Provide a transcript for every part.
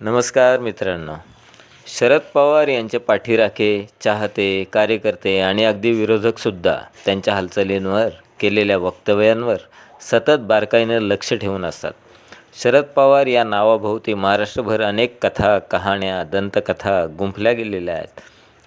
नमस्कार मित्रांनो. शरद पवार यांचे पाठीराखे चाहते कार्यकर्ते आणि अगदी विरोधकसुद्धा त्यांच्या हालचालींवर केलेल्या वक्तव्यांवर सतत बारकाईनं लक्ष ठेवून असतात. शरद पवार या नावाभोवती महाराष्ट्रभर अनेक कथा कहाण्या दंतकथा गुंफल्या गेलेल्या आहेत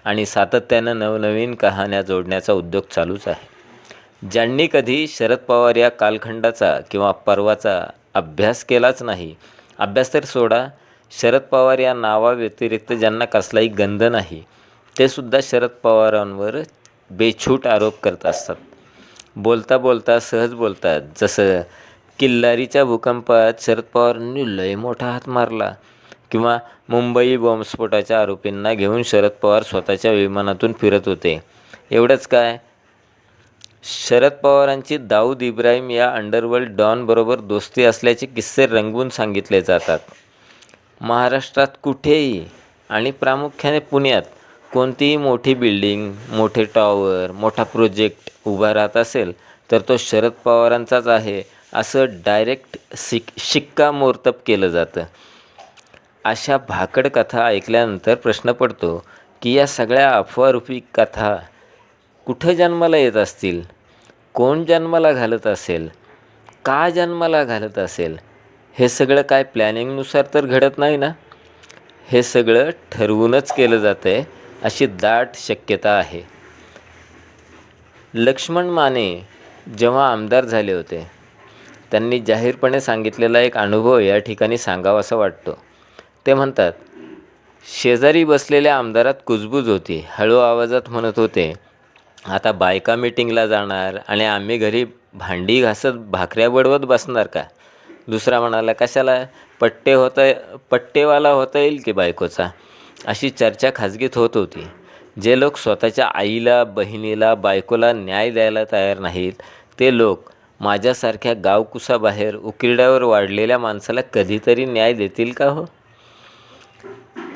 आणि सातत्यानं नवनवीन कहाण्या जोडण्याचा उद्योग चालूच आहे. ज्यांनी कधी शरद पवार या कालखंडाचा किंवा पर्वाचा अभ्यास केलाच नाही अभ्यास तर सोडा शरद पवार या नावाव्यतिरिक्त ज्यांना कसलाही गंध नाही ते सुद्धा शरद पवारांवर बेछूट आरोप करत असतात. बोलता बोलता सहज बोलतात जसं किल्लारीच्या भूकंपात शरद पवारांनी लय मोठा हात मारला किंवा मुंबई बॉम्बस्फोटाच्या आरोपींना घेऊन शरद पवार स्वतःच्या विमानातून फिरत होते. एवढंच काय? शरद पवारांची दाऊद इब्राहिम या अंडरवर्ल्ड डॉनबरोबर दोस्ती असल्याचे किस्से रंगवून सांगितले जातात. महाराष्ट्रात कुठेही आणि प्रामुख्याने पुण्यात कोणतीही मोठी बिल्डिंग मोठे टॉवर मोठा प्रोजेक्ट उभा राहत असेल तर तो शरद पवारांचाच आहे असं डायरेक्ट शिक शिक्कामोर्तब केलं जातं. अशा भाकड कथा ऐकल्यानंतर प्रश्न पडतो की या सगळ्या अफवारूपी कथा कुठं जन्माला येत असतील? कोण जन्माला घालत असेल? का जन्माला घालत असेल? हे सगळं काय प्लॅनिंगनुसार तर घडत नाही ना. हे सगळं ठरवूनच केलं जातं आहे अशी दाट शक्यता आहे. लक्ष्मण माने जेव्हा आमदार झाले होते त्यांनी जाहीरपणे सांगितलेला एक अनुभव या ठिकाणी सांगावा असा वाटतो. ते म्हणतात शेजारी बसलेल्या आमदारात कुजबूज होती हळू आवाजात म्हणत होते आता बायका मिटिंगला जाणार आणि आम्ही घरी भांडी घासत भाकऱ्या बडवत बसणार का? दुसरा म्हणाला कशाला? पट्टे होता पट्टेवाला होता येईल की बायकोचा? अशी चर्चा खाजगीत होत होती. जे लोक स्वतःच्या आईला बहिणीला बायकोला न्याय द्यायला तयार नाहीत ते लोक माझ्यासारख्या गावकुसाबाहेर उकिरड्यावर वाढलेल्या माणसाला कधीतरी न्याय देतील का हो?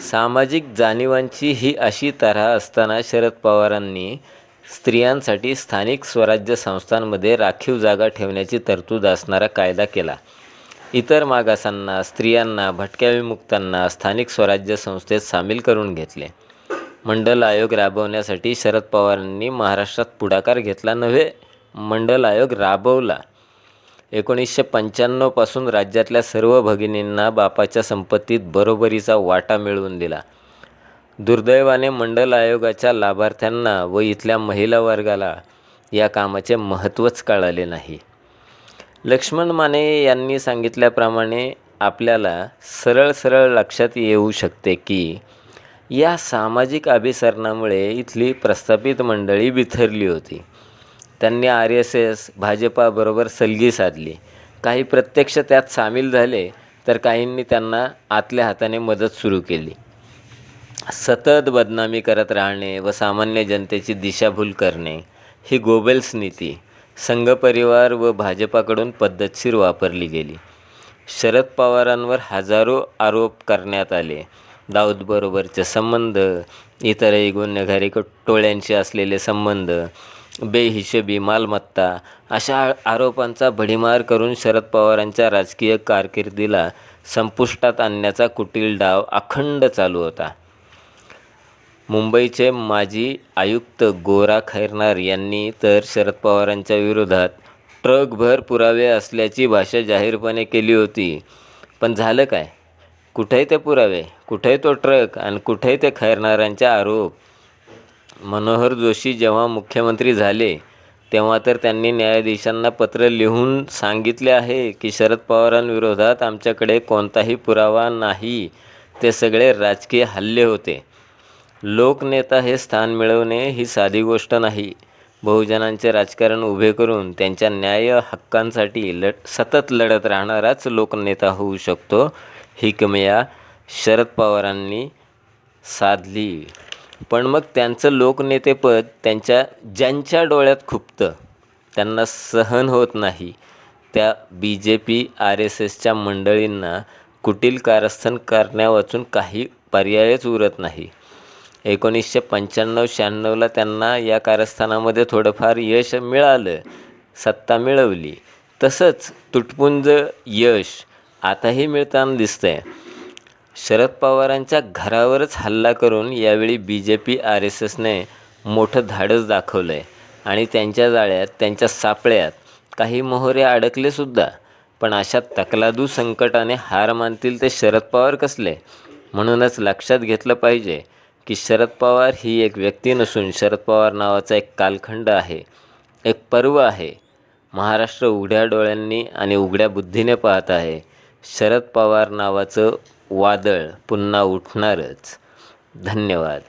सामाजिक जाणीवांची ही अशी तऱ्हा असताना शरद पवारांनी स्त्रियांसाठी स्थानिक स्वराज्य संस्थांमध्ये राखीव जागा ठेवण्याची तरतूद असणारा कायदा केला. इतर मागासांना स्त्रियांना भटक्या विमुक्तांना स्थानिक स्वराज्य संस्थेत सामील करून घेतले. मंडल आयोग राबवण्यासाठी शरद पवारांनी महाराष्ट्रात पुढाकार घेतला नव्हे मंडल आयोग राबवला. एकोणीसशे पंच्याण्णवपासून राज्यातल्या सर्व भगिनींना बापाच्या संपत्तीत बरोबरीचा वाटा मिळवून दिला. दुर्दैवाने मंडल आयोगाच्या लाभार्थ्यांना व इथल्या महिला वर्गाला या कामाचे महत्त्वच कळाले नाही. लक्ष्मण माने यांनी सांगितल्याप्रमाणे आपल्याला सरळ सरळ लक्षात येऊ शकते की या सामाजिक अभिसरणामुळे इथली प्रस्थापित मंडळी बिथरली होती. त्यांनी आर एस एस भाजपाबरोबर सलगी साधली. काही प्रत्यक्ष त्यात सामील झाले तर काहींनी त्यांना आतल्या हाताने मदत सुरू केली. सतत बदनामी करत राहणे व सामान्य जनतेची दिशाभूल करणे ही गोबेल्स नीती. संघपरिवार व भाजपाकडून पद्धतशीर वापरली गेली. शरद पवारांवर हजारो आरोप करण्यात आले. दाऊदबरोबरचे संबंध इतरही गुन्हेगारी टोळ्यांशी असलेले संबंध बेहिशेबी मालमत्ता अशा आरोपांचा भडीमार करून शरद पवारांच्या राजकीय कारकिर्दीला संपुष्टात आणण्याचा कुटील डाव अखंड चालू होता. मुंबईचे माजी आयुक्त गोरा खैरनार यांनी तर शरद पवारांच्या विरोधात ट्रकभर पुरावे असल्याची भाषा जाहीरपणे केली होती. पण झालं काय? कुठेही ते पुरावे कुठेही तो ट्रक आणि कुठेही ते खैरनारांचे आरोप. मनोहर जोशी जेव्हा मुख्यमंत्री झाले तेव्हा तर त्यांनी न्यायाधीशांना पत्र लिहून सांगितले आहे की शरद पवारांविरोधात आमच्याकडे कोणताही पुरावा नाही. ते सगळे राजकीय हल्ले होते. लोकनेता हे स्थान मिळवणे ही साधी गोष्ट नाही. बहुजनांचे राजकारण उभे करून त्यांच्या न्याय हक्कांसाठी लढ सतत लढत राहणाराच लोकनेता होऊ शकतो ही कमया शरद पवारांनी साधली. पण मग त्यांचं लोकनेतेपद त्यांच्या ज्यांच्या डोळ्यात खुपतं त्यांना सहन होत नाही. त्या B J P R S एसच्या मंडळींना कुटील कारस्थान करण्यावाचून काही पर्यायच उरत नाही. एकोणीसशे पंच्याण्णव शहाण्णवला त्यांना या कारस्थानामध्ये थोडंफार यश मिळालं. सत्ता मिळवली. तसंच तुटपुंज यश आताही मिळताना दिसतंय. शरद पवारांच्या घरावरच हल्ला करून यावेळी B J P R S एसने मोठं धाडस दाखवलं आहे आणि त्यांच्या जाळ्यात त्यांच्या सापळ्यात काही मोहरे अडकलेसुद्धा पण अशा तकलादू संकटाने हार मानतील ते शरद पवार कसले? म्हणूनच लक्षात घेतलं पाहिजे. की शरद पवार ही एक व्यक्ती नसून शरद पवार नावाचा एक कालखंड आहे एक पर्व आहे. महाराष्ट्र उघड्या डोळ्यांनी आणि उघड्या बुद्धीने पाहत आहे. शरद पवार नावाचं वादळ पुन्हा उठणारच. धन्यवाद.